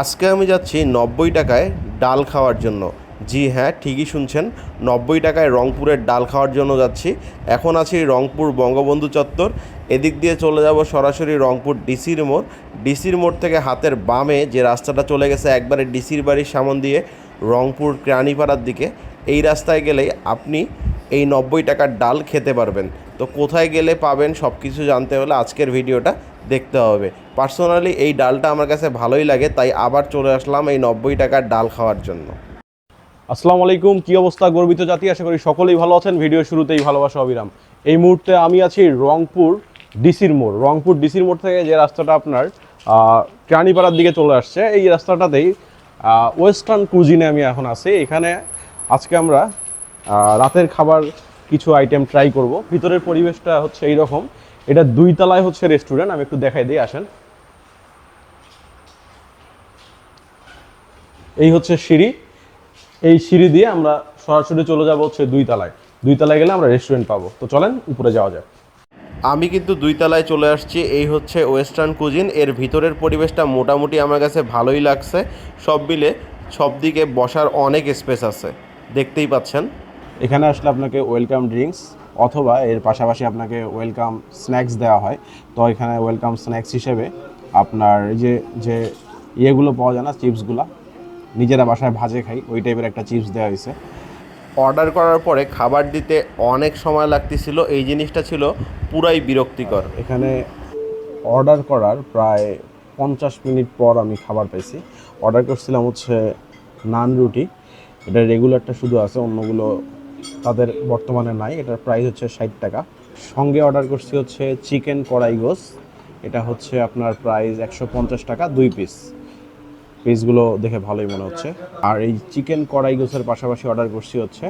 আজকে আমি যাচ্ছি নব্বই টাকায় ডাল খাওয়ার জন্য। জি হ্যাঁ ঠিকই শুনছেন, নব্বই টাকায় রংপুরের ডাল খাওয়ার জন্য যাচ্ছি। এখন আছি রংপুর বঙ্গবন্ধু চত্বর। এদিক দিয়ে চলে যাব সরাসরি রংপুর ডিসির মোড়। ডিসির মোড় থেকে হাতের বামে যে রাস্তাটা চলে গেছে, একবারে ডিসির বাড়ির সামন দিয়ে রংপুর ক্রাণীপাড়ার দিকে। এই রাস্তায় গেলেই আপনি এই নব্বই টাকার ডাল খেতে পারবেন। তো কোথায় গেলে পাবেন সব কিছু জানতে হলে আজকের ভিডিওটা দেখতে হবে। পার্সোনালি এই ডালটা আমার কাছে ভালোই লাগে, তাই আবার চলে আসলাম এই নব্বই টাকার ডাল খাওয়ার জন্য। আসসালামু আলাইকুম, কি অবস্থা গর্বিত জাতি? আশা করি সকলেই ভালো আছেন। ভিডিও শুরুতেই ভালোবাসা, অবিরাম। এই মুহূর্তে আমি আছি রংপুর ডিসির মোড়। রংপুর ডিসির মোড় থেকে যে রাস্তাটা আপনার কেরানীপাড়ার দিকে চলে আসছে, এই রাস্তাটাতেই ওয়েস্টার্ন কুজিনে আমি এখন আছি। এখানে আজকে আমরা রাতের খাবার কিছু আইটেম ট্রাই করব। ভিতরের পরিবেশটা হচ্ছে এই রকম এটা দুই তলায় হচ্ছে রেস্টুরেন্ট আমি একটু দেখাই দিই, আসেন। এই হচ্ছে সিঁড়ি। এই সিঁড়ি দিয়ে আমরা সরাসরি চলে যাব হচ্ছে দুই তলায় দুই তলায় গেলে আমরা রেস্টুরেন্ট পাবো। তো চলেন, উপরে যাওয়া যাক। আমি কিন্তু দুই তলায় চলে আসছি। এই হচ্ছে ওয়েস্টার্ন কুজিন এর ভিতরের পরিবেশটা মোটামুটি আমার কাছে ভালোই লাগছে। সব মিলে সব দিকে বসার অনেক স্পেস আছে। দেখতেই পাচ্ছেন। এখানে আসলে আপনাকে ওয়েলকাম ড্রিঙ্কস অথবা এর পাশাপাশি আপনাকে ওয়েলকাম স্ন্যাক্স দেওয়া হয়। তো এখানে ওয়েলকাম স্ন্যাক্স হিসেবে আপনার এই যে যে ইয়েগুলো পাওয়া যায় না চিপসগুলো নিজেরা বাসায় ভাজে খাই ওই টাইপের একটা চিপস দেওয়া হয়েছে। অর্ডার করার পরে খাবার দিতে অনেক সময় লাগতেছিল এই জিনিসটা ছিল পুরাই বিরক্তিকর। এখানে অর্ডার করার প্রায় পঞ্চাশ মিনিট পর আমি খাবার পেয়েছি অর্ডার করছিলাম হচ্ছে নান রুটি। এটা রেগুলারটা শুধু আছে অন্যগুলো তাদের বর্তমানে নাই। এটার প্রাইস হচ্ছে ষাট টাকা। সঙ্গে অর্ডার করছি হচ্ছে চিকেন কড়াই গোস এটা হচ্ছে আপনার প্রাইস একশো পঞ্চাশ টাকা, দুই পিস পিসগুলো দেখে ভালোই মনে হচ্ছে। আর এই চিকেন কড়াই গোসের পাশাপাশি অর্ডার করছি হচ্ছে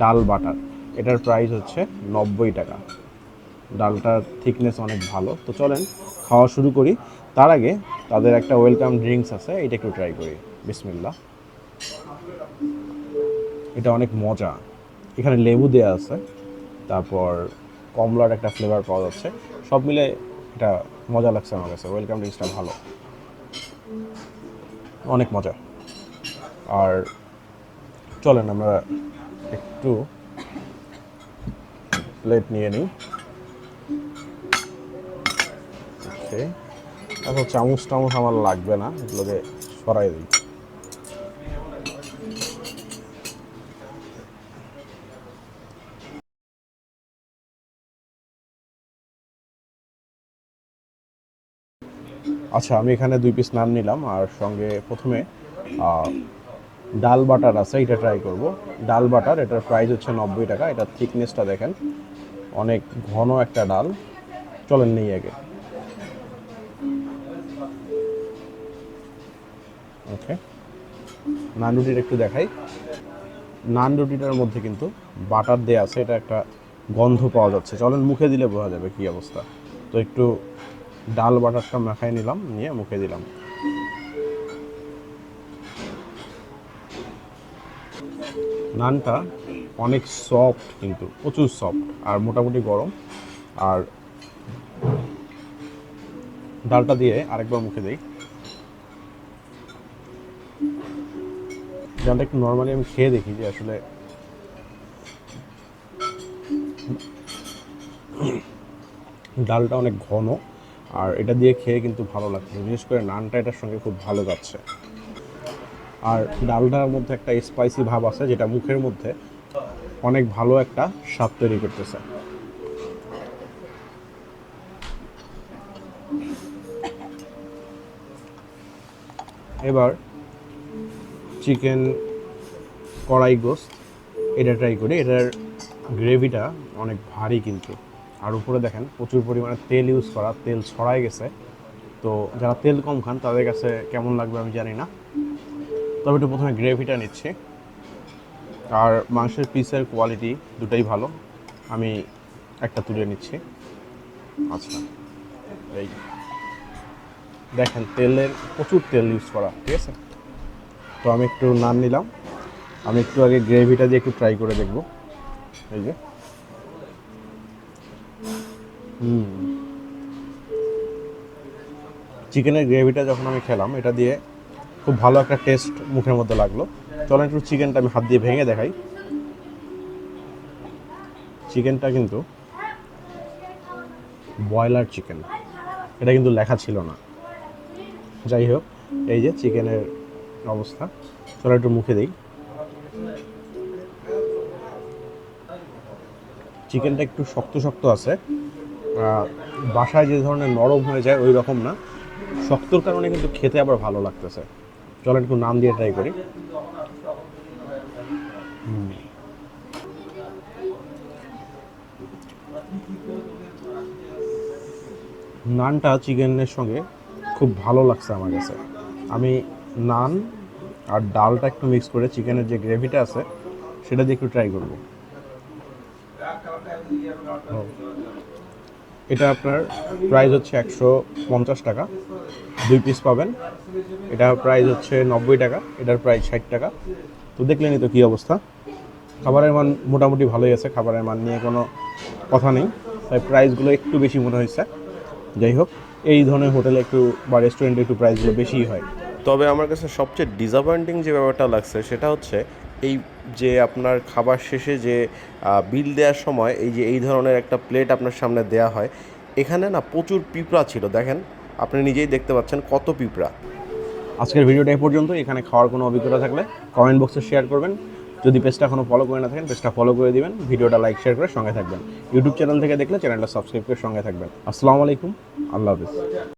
ডাল বাটার। এটার প্রাইস হচ্ছে নব্বই টাকা। ডালটার থিকনেস অনেক ভালো। তো চলেন, খাওয়া শুরু করি। তার আগে তাদের একটা ওয়েলকাম ড্রিঙ্কস আছে এটা একটু ট্রাই করি। বিসমিল্লা এটা অনেক মজা। এখানে লেবু দেওয়া আছে, তারপর কমলার একটা ফ্লেভার পাওয়া যাচ্ছে। সব মিলে এটা মজা লাগছে আমার কাছে। ওয়েলকাম ড্রিঙ্কসটা ভালো। অনেক মজা। আর চলেন আমরা একটু প্লেট নিয়ে নিই। ওকে তারপর চামচ টামচ আমার লাগবে না, এগুলোকে সরাই দিই। আচ্ছা আমি এখানে দুই পিস নান নিলাম আর সঙ্গে প্রথমে ডাল বাটার আছে, এটা ট্রাই করব। ডাল বাটার, এটার প্রাইস হচ্ছে নব্বই টাকা, এটার থিকনেসটা দেখেন, অনেক ঘন একটা ডাল। চলেন নেই আগে। ওকে নান রুটির একটু দেখাই। নান রুটিটার মধ্যে কিন্তু বাটার দেয়া আছে, এটা একটা গন্ধ পাওয়া যাচ্ছে। চলেন মুখে দিলে বোঝা যাবে কি অবস্থা। তো একটু ডাল বাটারটা মাখাই নিলাম, নিয়ে মুখে দিলাম। নানটা অনেক সফট কিন্তু, প্রচুর সফট আর মোটামুটি গরম। আর ডালটা দিয়ে আরেকবার মুখে দিই। ডালটা একটু নর্মালি আমি খেয়ে দেখি যে আসলে ডালটা অনেক ঘন। আর এটা দিয়ে খেয়ে কিন্তু ভালো লাগছে। বিশেষ করে নানটা এটার সঙ্গে খুব ভালো যাচ্ছে। আর ডালটার মধ্যে একটা স্পাইসি ভাব আছে, যেটা মুখের মধ্যে অনেক ভালো একটা স্বাদ তৈরি করতেছে। এবার চিকেন কড়াই গোস্ত, এটা ট্রাই করি। এটার গ্রেভিটা অনেক ভারী কিন্তু। আর উপরে দেখেন প্রচুর পরিমাণে তেল ইউজ করা, তেল ছড়াই গেছে। তো যারা তেল কম খান, তাদের কাছে কেমন লাগবে আমি জানি না। তবে একটু প্রথমে গ্রেভিটা নিচ্ছি। আর মাংসের পিসের কোয়ালিটি দুটাই ভালো। আমি একটা তুলে নিচ্ছি। আচ্ছা এই দেখেন তেলের প্রচুর তেল ইউজ করা, ঠিক আছে? তো আমি একটু নান নিলাম। আমি একটু আগে গ্রেভিটা দিয়ে একটু ট্রাই করে দেখব। এই যে। হুম। চিকেনের গ্রেভিটা যখন আমি খেলাম, এটা দিয়ে খুব ভালো একটা টেস্ট মুখের মধ্যে লাগল। চলেন একটু চিকেনটা আমি হাত দিয়ে ভেঙে দেখাই। চিকেনটা কিন্তু ব্রয়লার চিকেন এটা কিন্তু লেখা ছিল না। যাই হোক, এই যে চিকেনের অবস্থা। চলো একটু মুখে দিই। চিকেনটা একটু শক্ত শক্ত আছে। বাসায় যে ধরনের নরম হয়ে যায় ওই রকম না। শক্তর কারণে কিন্তু খেতে আবার ভালো লাগতেছে। চলো একটু নাম দিয়ে ট্রাই করি। নানটা চিকেনের সঙ্গে খুব ভালো লাগছে আমার কাছে। আমি নান আর ডালটা একটু মিক্স করে চিকেনের যে গ্রেভিটা আছে, সেটা দিয়ে একটু ট্রাই করব। এটা আপনার প্রাইস হচ্ছে একশো পঞ্চাশ টাকা। দুই পিস পাবেন। এটা প্রাইস হচ্ছে নব্বই টাকা, এটার প্রাইস ষাট টাকা। তো দেখলেনই তো কী অবস্থা। খাবারের মান মোটামুটি ভালোই আছে, খাবারের মান নিয়ে কোনো কথা নেই। তাই প্রাইসগুলো একটু বেশি মনে হয়েছে। যাই হোক, এই ধরনের হোটেলে একটু বা রেস্টুরেন্টে একটু প্রাইসগুলো বেশিই হয়। তবে আমার কাছে সবচেয়ে ডিসঅ্যাপয়েন্টিং যে ব্যাপারটা লাগছে, সেটা হচ্ছে এই যে আপনার খাবার শেষে যে বিল দেওয়ার সময় এই যে, এই ধরনের একটা প্লেট আপনার সামনে দেয়া হয়, এখানে না প্রচুর পিঁপড়া ছিল, দেখেন। আপনি নিজেই দেখতে পাচ্ছেন কত পিঁপড়া। আজকের ভিডিওটা এই পর্যন্ত, এখানে খাওয়ার কোনো অভিজ্ঞতা থাকলে কমেন্ট বক্সে শেয়ার করবেন। যদি পেজটা এখনও ফলো করে না থাকেন পেজটা ফলো করে দিবেন, ভিডিওটা লাইক শেয়ার করে সঙ্গে থাকবেন। ইউটিউব চ্যানেল থেকে দেখলে চ্যানেলটা সাবস্ক্রাইব করে সঙ্গে থাকবেন। আসসালামু আলাইকুম, আল্লাহ হাফিজ।